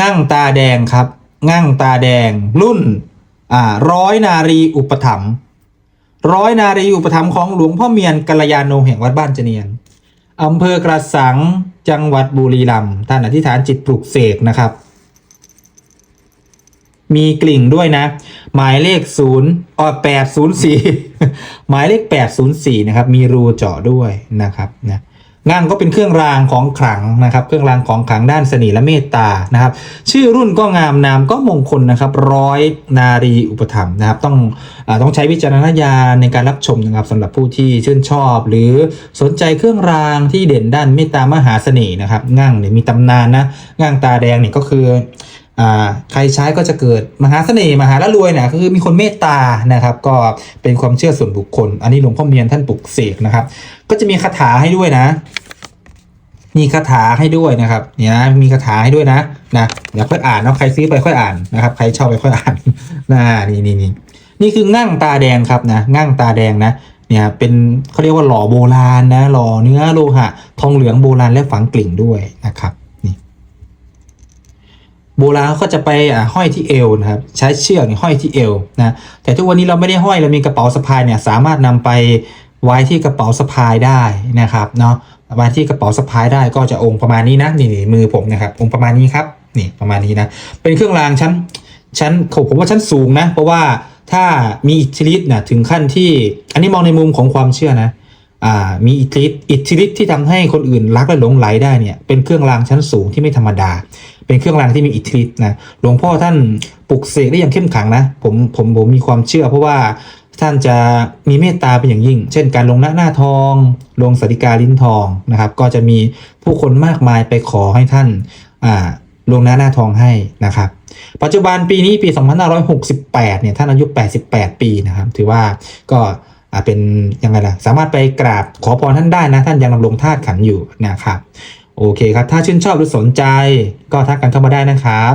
งั่งตาแดงครับ งั่งตาแดง รุ่นอ่าร้อยนารีอุปถัมภ์ร้อยนารีอุปถัมภ์ของหลวงพ่อเมียนกัลยาณโนแห่งวัดบ้านเจเนียนอำเภอกระสังจังหวัดบุรีรัมย์ท่านอธิษฐานจิตปลุกเสกนะครับ มีกลิ่งด้วยนะ หมายเลขศูนย์อ๋อแปดศูนย์สี่หมายเลขแปดศูนย์สี่นะครับ มีรูเจาะด้วยนะครับนะ งั่งก็เป็นเครื่องรางของขลังนะครับ เครื่องรางของขลังด้านเสน่ห์และเมตตานะครับ ชื่อรุ่นก็งามนามก็มงคลนะครับ ร้อยนารีอุปถัมภ์นะครับ ต้องอต้องใช้วิจารณญาณในการรับชมนะครับสำหรับผู้ที่ชื่นชอบ หรือสนใจเครื่องรางที่เด่นด้านเมตตามหาเสน่ห์นะครับงั่งเนี่ยมีตำนานนะงั่งตาแดงเนี่ยก็คือใครใช้ก็จะเกิดมหาเสน่ห์มหาละรวยเนี่ยคือมีคนเมตตานะครับ ก็เป็นความเชื่อส่วนบุคคล อันนี้หลวงพ่อเมียนท่านปลุกเสกนะครับ ก็จะมีคาถาให้ด้วยนะ มีคาถาให้ด้วยนะครับ เนี่ยนะมีคาถาให้ด้วยนะนะเดี๋ยวค่อยอ่านเนาะใครซื้อไปค่อยอ่านนะครับ ใครช่าไปค่อยอ่านนะนี่นี่นี่นี่คืองั่งตาแดงครับนะงั่งตาแดงนะเนี่ยเป็นเขาเรียกว่าหล่อโบราณนะหล่อเนื้อโลหะ ทองเหลืองโบราณและฝังกลิ่งด้วยนะครับนี่โบราณก็จะไปอ่าห้อยที่เอวนะครับใช้เชือกห้อยที่เอวนะแต่ทุกวันนี้เราไม่ได้ห้อยเรามีกระเป๋าสะพายเนี่ยสามารถนำไปไว้ที่กระเป๋าสะพายได้นะครับเนาะ ไว้ที่กระเป๋าสะพายได้ก็จะองค์ประมาณนี้นะนี่นมือผมนะครับองค์ประมาณนี้ครับนี่ประมาณนี้นะเป็นเครื่องรางชั้นชั้นผมว่าชั้นสูงนะเพราะว่าถ้ามีอิทธิฤทธิ์นะถึงขั้นที่ อันนี้มองในมุมของความเชื่อนะอ่ามีอิทธิฤทธิ์อิทธิฤทธิ์ที่ทำให้คนอื่นรักและหลงไหลได้เนี่ยเป็นเครื่องรางชั้นสูงที่ไม่ธรรมดา เป็นเครื่องรางที่มีอิทธิฤทธิ์นะหลวงพ่อท่านปลุกเสกได้อย่างเข้มขังนะผมผมผมมีความเชื่อเพราะว่า ท่านจะมีเมตตาเป็นอย่างยิ่ง เช่น การลงหน้าหน้าทอง ลงสติกาลิ้นทองนะครับ ก็จะมีผู้คนมากมายไปขอให้ท่านอ่าลงหน้าหน้าทองให้นะครับ ปัจจุบันปีนี้ปี 2568 เนี่ยท่านอายุ 88 ปีนะครับ ถือว่าก็อ่าเป็นยังไงล่ะ สามารถไปกราบขอพรท่านได้นะ ท่านยังดำรงธาตุขันอยู่นะครับ โอเคครับ ถ้าชื่นชอบหรือสนใจ ก็ทักกันเข้ามาได้นะครับ